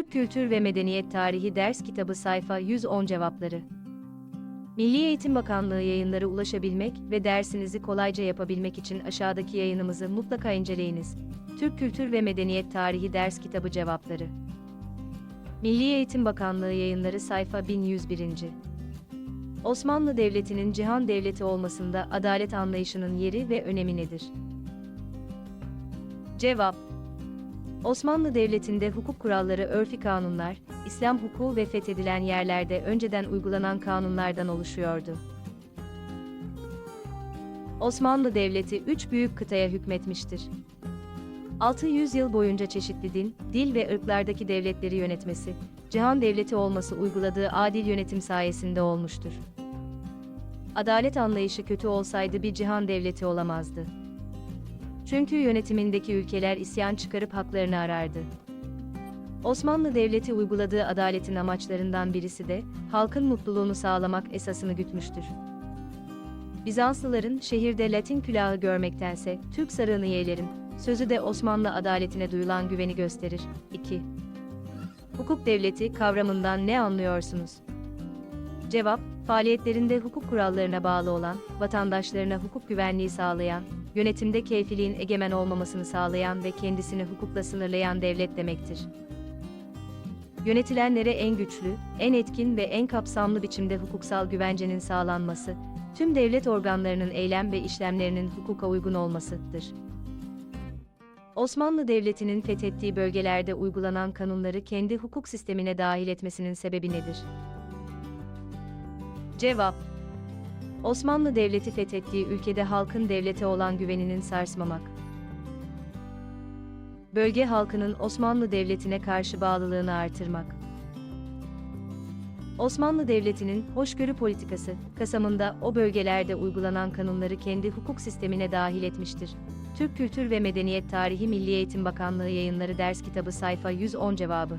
Türk Kültür ve Medeniyet Tarihi Ders Kitabı Sayfa 110 Cevapları Milli Eğitim Bakanlığı yayınları ulaşabilmek ve dersinizi kolayca yapabilmek için aşağıdaki yayınımızı mutlaka inceleyiniz. Türk Kültür ve Medeniyet Tarihi Ders Kitabı Cevapları Milli Eğitim Bakanlığı yayınları sayfa 1101. Osmanlı Devleti'nin cihan devleti olmasında adalet anlayışının yeri ve önemi nedir? Cevap Osmanlı Devleti'nde hukuk kuralları örfi kanunlar, İslam hukuku ve fethedilen yerlerde önceden uygulanan kanunlardan oluşuyordu. Osmanlı Devleti üç büyük kıtaya hükmetmiştir. 600 yıl boyunca çeşitli din, dil ve ırklardaki devletleri yönetmesi, cihan devleti olması uyguladığı adil yönetim sayesinde olmuştur. Adalet anlayışı kötü olsaydı bir cihan devleti olamazdı. Çünkü yönetimindeki ülkeler isyan çıkarıp haklarını arardı. Osmanlı Devleti uyguladığı adaletin amaçlarından birisi de halkın mutluluğunu sağlamak esasını gütmüştür. Bizanslıların şehirde Latin külahı görmektense Türk sarığını yeğlerim sözü de Osmanlı adaletine duyulan güveni gösterir. 2. Hukuk devleti kavramından ne anlıyorsunuz? Cevap, faaliyetlerinde hukuk kurallarına bağlı olan, vatandaşlarına hukuk güvenliği sağlayan, yönetimde keyfiliğin egemen olmamasını sağlayan ve kendisini hukukla sınırlayan devlet demektir. Yönetilenlere en güçlü, en etkin ve en kapsamlı biçimde hukuksal güvencenin sağlanması, tüm devlet organlarının eylem ve işlemlerinin hukuka uygun olmasıdır. Osmanlı Devleti'nin fethettiği bölgelerde uygulanan kanunları kendi hukuk sistemine dahil etmesinin sebebi nedir? Cevap Osmanlı Devleti fethettiği ülkede halkın devlete olan güveninin sarsmamak. Bölge halkının Osmanlı Devleti'ne karşı bağlılığını artırmak. Osmanlı Devleti'nin hoşgörü politikası, Kasım'ında o bölgelerde uygulanan kanunları kendi hukuk sistemine dahil etmiştir. Türk Kültür ve Medeniyet Tarihi Milli Eğitim Bakanlığı Yayınları Ders Kitabı Sayfa 110 Cevabı